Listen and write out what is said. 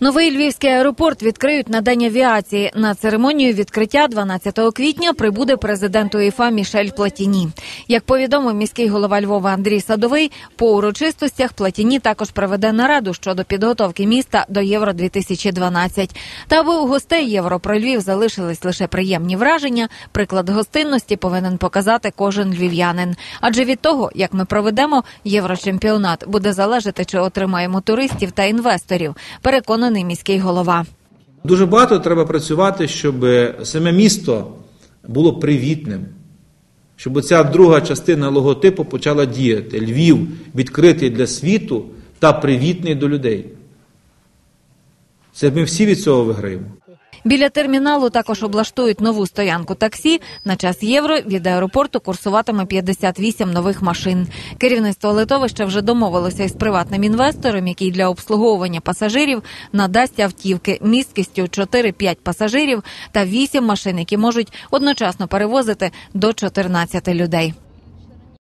Новий львівський аеропорт відкриють на день авіації. На церемонію відкриття 12 квітня прибуде президент УЄФА Мішель Платіні. Як повідомив міський голова Львова Андрій Садовий, по урочистостях Платіні також проведе нараду щодо підготовки міста до Євро 2012 Та аби у гостей Євро про Львів залишились лише приємні враження. Приклад гостинності повинен показати кожен львів'янин. Адже від того, як ми проведемо єврочемпіонат, буде залежати, чи отримаємо туристів та інвесторів. Переконаний міський голова. Дуже багато треба працювати, щоб саме місто було привітним, щоб ця друга частина логотипу почала діяти. Львів відкритий для світу та привітний до людей. Це ми всі від цього виграємо. Біля терміналу також облаштують нову стоянку таксі. На час євро від аеропорту курсуватиме 58 нових машин. Керівництво литовища вже домовилося із приватним інвестором, який для обслуговування пасажирів надасть автівки місткістю 4-5 пасажирів та 8 машин, які можуть одночасно перевозити до 14 людей.